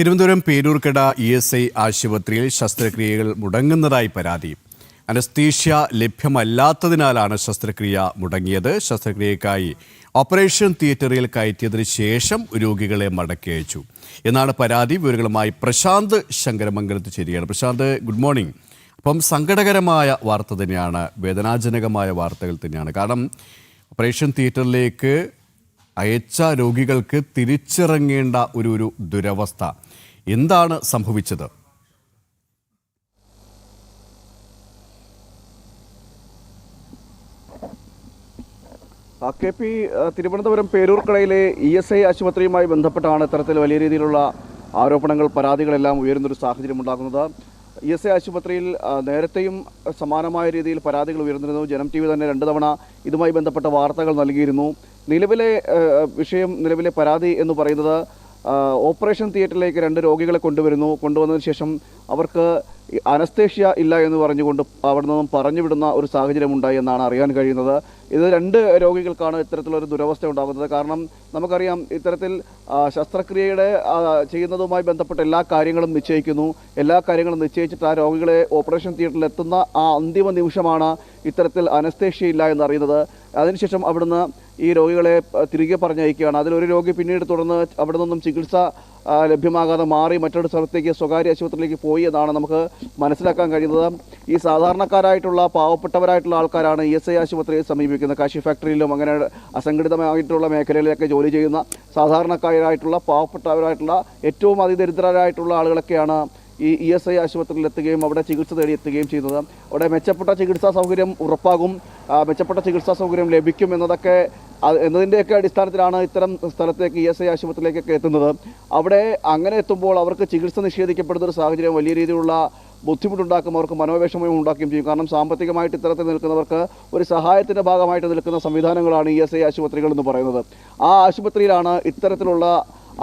Thiruvananthapuram Peroorkada E S I ആശുപത്രിയിൽ ശസ്ത്രക്രിയകൾ മുടങ്ങുന്നതായി പരാതി. അനസ്തീഷ്യ ലഭ്യമല്ലാത്തതിനാലാണ് ശസ്ത്രക്രിയ മുടങ്ങിയത്. ശസ്ത്രക്രിയക്കായി ഓപ്പറേഷൻ തിയേറ്ററിൽ കയറ്റിയതിനു ശേഷം രോഗികളെ മടക്കി അയച്ചു എന്നാണ് പരാതി. വിവരങ്ങളുമായി പ്രശാന്ത് ശങ്കരമംഗലത്ത് ചേരുകയാണ്. Prashanth good morning. അപ്പം സങ്കടകരമായ വാർത്ത തന്നെയാണ്. വേദനാജനകമായ വാർത്തകൾ തന്നെയാണ്. കാരണം ഓപ്പറേഷൻ തിയേറ്ററിലേക്ക് അയച്ച രോഗികൾക്ക് തിരിച്ചിറങ്ങേണ്ട ഒരു ഒരു ദുരവസ്ഥ. എന്താണ് സംഭവിച്ചത്? കെ പി തിരുവനന്തപുരം പേരൂർക്കടയിലെ ഇ എസ് ഐ ആശുപത്രിയുമായി ബന്ധപ്പെട്ടാണ് ഇത്തരത്തിൽ വലിയ രീതിയിലുള്ള ആരോപണങ്ങൾ പരാതികളെല്ലാം ഉയരുന്നൊരു സാഹചര്യം ഉണ്ടാകുന്നത് ഇ എസ് ഐ ആശുപത്രിയിൽ നേരത്തെയും സമാനമായ രീതിയിൽ പരാതികൾ ഉയർന്നിരുന്നു. ജനം ടി വി തന്നെ രണ്ട് തവണ ഇതുമായി ബന്ധപ്പെട്ട വാർത്തകൾ നൽകിയിരുന്നു. നിലവിലെ വിഷയം നിലവിലെ പരാതി എന്ന് പറയുന്നത് ഓപ്പറേഷൻ തിയേറ്ററിലേക്ക് രണ്ട് രോഗികളെ കൊണ്ടുവരുന്നു. കൊണ്ടുവന്നതിന് ശേഷം അവർക്ക് അനസ്തേഷ്യ ഇല്ല എന്ന് പറഞ്ഞുകൊണ്ട് അവിടെ നിന്നും പറഞ്ഞുവിടുന്ന ഒരു സാഹചര്യമുണ്ടായി എന്നാണ് അറിയാൻ കഴിയുന്നത്. ഇത് രണ്ട് രോഗികൾക്കാണ് ഇത്തരത്തിലൊരു ദുരവസ്ഥ ഉണ്ടാകുന്നത്. കാരണം നമുക്കറിയാം ഇത്തരത്തിൽ ശസ്ത്രക്രിയയുടെ ചെയ്യുന്നതുമായി ബന്ധപ്പെട്ട എല്ലാ കാര്യങ്ങളും നിശ്ചയിക്കുന്നു. എല്ലാ കാര്യങ്ങളും നിശ്ചയിച്ചിട്ട് ആ രോഗികളെ ഓപ്പറേഷൻ തിയേറ്ററിൽ എത്തുന്ന ആ അന്തിമ നിമിഷമാണ് ഇത്തരത്തിൽ അനസ്തേഷ്യ ഇല്ല എന്നറിയുന്നത്. അതിനുശേഷം അവിടുന്ന് ഈ രോഗികളെ തിരികെ പറഞ്ഞയക്കുകയാണ്. അതിലൊരു രോഗി പിന്നീട് തുടർന്ന് അവിടെ നിന്നും ചികിത്സ ലഭ്യമാകാതെ മാറി മറ്റൊരു സ്ഥലത്തേക്ക് സ്വകാര്യ ആശുപത്രിയിലേക്ക് പോയി എന്നാണ് നമുക്ക് മനസ്സിലാക്കാൻ കഴിയുന്നത്. ഈ സാധാരണക്കാരായിട്ടുള്ള പാവപ്പെട്ടവരായിട്ടുള്ള ആൾക്കാരാണ് ഇ എസ് ഐ ആശുപത്രിയെ സമീപിക്കുന്നത്. കാശി ഫാക്ടറിയിലും അങ്ങനെ അസംഘടിതമായിട്ടുള്ള മേഖലയിലൊക്കെ ജോലി ചെയ്യുന്ന സാധാരണക്കാരായിട്ടുള്ള പാവപ്പെട്ടവരായിട്ടുള്ള ഏറ്റവും അതിദരിദ്രരായിട്ടുള്ള ആളുകളൊക്കെയാണ് ഈ ഇ എസ് ഐ ആശുപത്രിയിൽ എത്തുകയും അവിടെ ചികിത്സ തേടി എത്തുകയും ചെയ്യുന്നത്. അവിടെ മെച്ചപ്പെട്ട ചികിത്സാ സൗകര്യം ഉറപ്പാകും. മെച്ചപ്പെട്ട ചികിത്സാ സൗകര്യം ലഭിക്കും എന്നതൊക്കെ എന്നതിന്റെയൊക്കെ അടിസ്ഥാനത്തിലാണ് ഇത്തരം സ്ഥലത്തേക്ക് ഇ എസ് ഐ ആശുപത്രിയിലേക്കൊക്കെ എത്തുന്നത്. അവിടെ അങ്ങനെ എത്തുമ്പോൾ അവർക്ക് ചികിത്സ നിഷേധിക്കപ്പെടുന്ന ഒരു സാഹചര്യം വലിയ രീതിയിലുള്ള ബുദ്ധിമുട്ടുണ്ടാക്കും അവർക്ക് മനോവേഷമയം ഉണ്ടാക്കുകയും ചെയ്യും. കാരണം സാമ്പത്തികമായിട്ട് ഇത്തരത്തിൽ നിൽക്കുന്നവർക്ക് ഒരു സഹായത്തിന്റെ ഭാഗമായിട്ട് നിൽക്കുന്ന സംവിധാനങ്ങളാണ് ഇ എസ് ഐ ആശുപത്രികൾ എന്ന് പറയുന്നത്. ആ ആശുപത്രിയിലാണ് ഇത്തരത്തിലുള്ള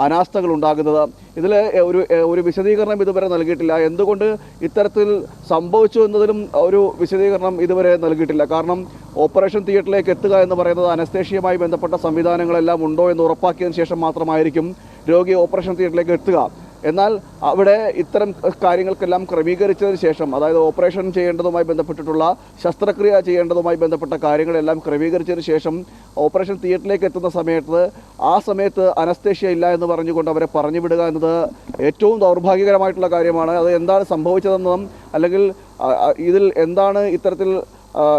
അനാസ്ഥകൾ ഉണ്ടാകുന്നത്. ഇതിൽ ഒരു ഒരു വിശദീകരണം ഇതുവരെ നൽകിയിട്ടില്ല. എന്തുകൊണ്ട് ഇത്തരത്തിൽ സംഭവിച്ചു എന്നതിലും ഒരു വിശദീകരണം ഇതുവരെ നൽകിയിട്ടില്ല. കാരണം ഓപ്പറേഷൻ തിയേറ്ററിലേക്ക് എത്തുക എന്ന് പറയുന്നത് അനസ്തേഷ്യയുമായി ബന്ധപ്പെട്ട സംവിധാനങ്ങളെല്ലാം ഉണ്ടോ എന്ന് ഉറപ്പാക്കിയതിന് ശേഷം മാത്രമായിരിക്കും രോഗി ഓപ്പറേഷൻ തിയേറ്ററിലേക്ക് എത്തുക. എന്നാൽ അവിടെ ഇത്തരം കാര്യങ്ങൾക്കെല്ലാം ക്രമീകരിച്ചതിന് ശേഷം അതായത് ഓപ്പറേഷൻ ചെയ്യേണ്ടതുമായി ബന്ധപ്പെട്ടിട്ടുള്ള ശസ്ത്രക്രിയ ചെയ്യേണ്ടതുമായി ബന്ധപ്പെട്ട കാര്യങ്ങളെല്ലാം ക്രമീകരിച്ചതിന് ശേഷം ഓപ്പറേഷൻ തിയേറ്ററിലേക്ക് എത്തുന്ന സമയത്ത് ആ സമയത്ത് അനസ്തേഷ്യ ഇല്ല എന്ന് പറഞ്ഞുകൊണ്ട് അവരെ പറഞ്ഞു വിടുക എന്നത് ഏറ്റവും ദൗർഭാഗ്യകരമായിട്ടുള്ള കാര്യമാണ്. അത് എന്താണ് സംഭവിച്ചതെന്നും അല്ലെങ്കിൽ ഇതിൽ എന്താണ് ഇത്തരത്തിൽ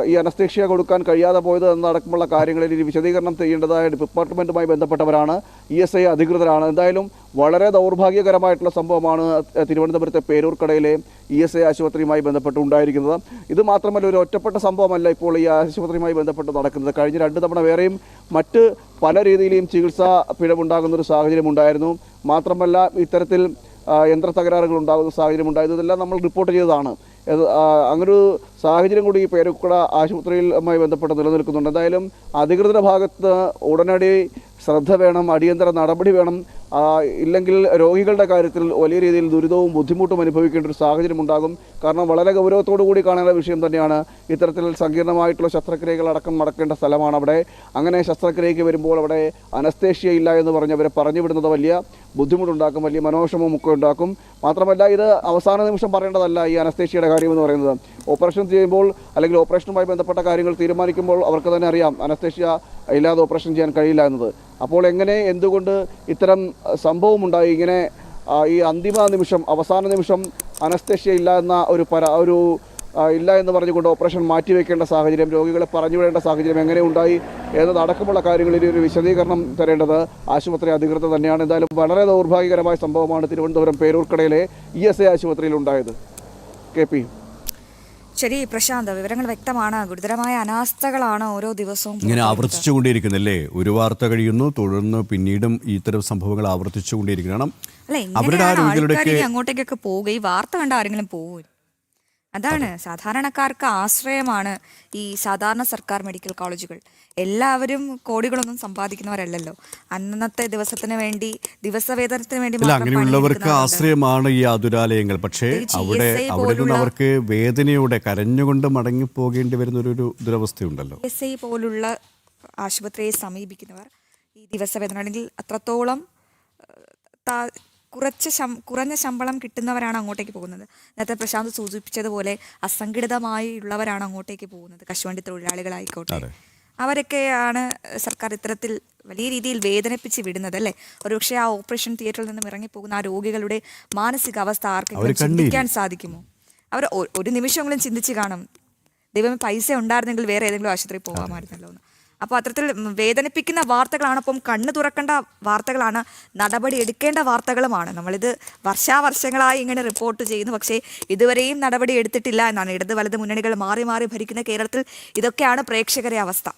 ഈ അനസ്തേഷ്യ കൊടുക്കാൻ കഴിയാതെ പോയത് എന്നടക്കമുള്ള കാര്യങ്ങളിൽ ഇനി വിശദീകരണം ചെയ്യേണ്ടതായ ഡിപ്പാർട്ട്മെന്റുമായി ബന്ധപ്പെട്ടവരാണ് ഇ എസ് ഐ അധികൃതരാണ്. എന്തായാലും വളരെ ദൗർഭാഗ്യകരമായിട്ടുള്ള സംഭവമാണ് തിരുവനന്തപുരത്തെ പേരൂർക്കടയിലെ ഇ എസ് ഐ ആശുപത്രിയുമായി ബന്ധപ്പെട്ട് ഉണ്ടായിരിക്കുന്നത് ഇത് മാത്രമല്ല ഒരു ഒറ്റപ്പെട്ട സംഭവമല്ല ഇപ്പോൾ ഈ ആശുപത്രിയുമായി ബന്ധപ്പെട്ട് നടക്കുന്നത്. കഴിഞ്ഞ രണ്ട് തവണ വേറെയും മറ്റ് പല രീതിയിലെയും ചികിത്സാ പിഴവുണ്ടാകുന്നൊരു സാഹചര്യം ഉണ്ടായിരുന്നു മാത്രമല്ല ഇത്തരത്തിൽ യന്ത്ര തകരാറുകൾ ഉണ്ടാകുന്ന സാഹചര്യം ഉണ്ടായത് ഇതെല്ലാം നമ്മൾ റിപ്പോർട്ട് ചെയ്തതാണ്. അങ്ങനൊരു സാഹചര്യം കൂടി ഈ പേരുക്കുട ആശുപത്രിയിലുമായി ബന്ധപ്പെട്ട് നിലനിൽക്കുന്നുണ്ട്. എന്തായാലും അധികൃതരുടെ ഭാഗത്ത് ഉടനടി ശ്രദ്ധ വേണം അടിയന്തര നടപടി വേണം. ഇല്ലെങ്കിൽ രോഗികളുടെ കാര്യത്തിൽ വലിയ രീതിയിൽ ദുരിതവും ബുദ്ധിമുട്ടും അനുഭവിക്കേണ്ട ഒരു സാഹചര്യം ഉണ്ടാകും. കാരണം വളരെ ഗൗരവത്തോടു കൂടി കാണേണ്ട വിഷയം തന്നെയാണ് ഇത്തരത്തിൽ സങ്കീർണമായിട്ടുള്ള ശസ്ത്രക്രിയകൾ അടക്കം നടക്കേണ്ട സ്ഥലമാണ് അവിടെ. അങ്ങനെ ശസ്ത്രക്രിയയ്ക്ക് വരുമ്പോൾ അവിടെ അനസ്തേഷ്യ ഇല്ല എന്ന് പറഞ്ഞ് അവരെ പറഞ്ഞു വിടുന്നത് വലിയ ബുദ്ധിമുട്ടുണ്ടാക്കും വലിയ മനോഷമവും ഒക്കെ ഉണ്ടാക്കും. മാത്രമല്ല ഇത് അവസാന നിമിഷം പറയേണ്ടതല്ല ഈ അനസ്തേഷ്യയുടെ കാര്യം എന്ന് പറയുന്നത്. ഓപ്പറേഷൻ ചെയ്യുമ്പോൾ അല്ലെങ്കിൽ ഓപ്പറേഷനുമായി ബന്ധപ്പെട്ട കാര്യങ്ങൾ തീരുമാനിക്കുമ്പോൾ അവർക്ക് തന്നെ അറിയാം അനസ്തേഷ്യ ഇല്ലാതെ ഓപ്പറേഷൻ ചെയ്യാൻ കഴിയില്ല എന്നത്. അപ്പോൾ എങ്ങനെ എന്തുകൊണ്ട് ഇത്തരം സംഭവമുണ്ടായി ഇങ്ങനെ ഈ അന്തിമ നിമിഷം അവസാന നിമിഷം അനസ്തേഷ്യ ഇല്ല എന്ന ഒരു പരാ ഒരു ഇല്ല എന്ന് പറഞ്ഞുകൊണ്ട് ഓപ്പറേഷൻ മാറ്റിവെക്കേണ്ട സാഹചര്യം രോഗികളെ പറഞ്ഞുവിടേണ്ട സാഹചര്യം എങ്ങനെ ഉണ്ടായി എന്നതടക്കമുള്ള കാര്യങ്ങളിൽ ഒരു വിശദീകരണം തരേണ്ടത് ആശുപത്രി അധികൃതർ തന്നെയാണ്. എന്തായാലും വളരെ ദൗർഭാഗ്യകരമായ സംഭവമാണ് തിരുവനന്തപുരം പേരൂർക്കടയിലെ ഇ എസ് ഐ ആശുപത്രിയിൽ ഉണ്ടായത്. K P. ശരി പ്രശാന്ത് വിവരങ്ങൾ വ്യക്തമാണ്. ഗുരുതരമായ അനാസ്ഥകളാണ് ഓരോ ദിവസവും ഇങ്ങനെ. ആവർത്തിച്ചുകൊണ്ടിരിക്കുന്നല്ലേ ഒരു വാർത്ത കഴിയുന്നു തുടർന്ന് പിന്നീടും ഇത്തരം സംഭവങ്ങൾ ആവർത്തിച്ചുകൊണ്ടിരിക്കണം അല്ല അവരുടെ അങ്ങോട്ടേക്കൊക്കെ പോവുക? ഈ വാർത്ത കണ്ട ആരെങ്കിലും പോവും? അതാണ്. സാധാരണക്കാർക്ക് ആശ്രയമാണ് ഈ സാധാരണ സർക്കാർ മെഡിക്കൽ കോളേജുകൾ. എല്ലാവരും കോടികളൊന്നും സമ്പാദിക്കുന്നവരല്ലല്ലോ. അന്നത്തെ ദിവസത്തിന് വേണ്ടി ദിവസവേതനത്തിന് വേണ്ടി അങ്ങനെയുള്ളവർക്ക്. ആശ്രയമാണ് ഈ ആതുരാലയങ്ങൾ പക്ഷേ അവിടെ അവിടെ അവർക്ക് വേദനയോടെ കരഞ്ഞുകൊണ്ട് മടങ്ങി പോകേണ്ടി വരുന്ന ഒരു ദുരവസ്ഥയുണ്ടല്ലോ. എസ് ഐ പോലുള്ള ആശുപത്രിയെ സമീപിക്കുന്നവർ ഈ ദിവസവേതനം അല്ലെങ്കിൽ അത്രത്തോളം കുറച്ച് ശം കുറഞ്ഞ ശമ്പളം കിട്ടുന്നവരാണ് അങ്ങോട്ടേക്ക് പോകുന്നത്. നേരത്തെ പ്രശാന്ത് സൂചിപ്പിച്ചതുപോലെ അസംഘടിതമായി ഉള്ളവരാണ് അങ്ങോട്ടേക്ക് പോകുന്നത്. കശുവണ്ടി തൊഴിലാളികളായിക്കോട്ടെ. അവരൊക്കെയാണ് സർക്കാർ ഇത്തരത്തിൽ വലിയ രീതിയിൽ വേദനിപ്പിച്ച് വിടുന്നത് അല്ലേ? ഒരുപക്ഷെ ആ ഓപ്പറേഷൻ തിയേറ്ററിൽ നിന്നും ഇറങ്ങിപ്പോകുന്ന ആ രോഗികളുടെ മാനസികാവസ്ഥ ആർക്കെങ്കിലും ചിന്തിക്കാൻ സാധിക്കുമോ? അവർ ഒരു നിമിഷമെങ്കിലും ചിന്തിച്ച് കാണും. ദൈവമേ പൈസ ഉണ്ടായിരുന്നെങ്കിൽ വേറെ ഏതെങ്കിലും ആശുപത്രി പോകാമായിരുന്നല്ലോ എന്ന്. അപ്പോൾ അത്തരത്തിൽ വേദനിപ്പിക്കുന്ന വാർത്തകളാണ്. അപ്പം കണ്ണു തുറക്കേണ്ട വാർത്തകളാണ്. നടപടി എടുക്കേണ്ട വാർത്തകളുമാണ്. നമ്മളിത് വർഷാവർഷങ്ങളായി ഇങ്ങനെ റിപ്പോർട്ട് ചെയ്യുന്നു. പക്ഷേ ഇതുവരെയും നടപടി എടുത്തിട്ടില്ല എന്നാണ്. ഇടത് വലത് മുന്നണികൾ മാറി മാറി ഭരിക്കുന്ന കേരളത്തിൽ ഇതൊക്കെയാണ് പ്രേക്ഷകരെ അവസ്ഥ.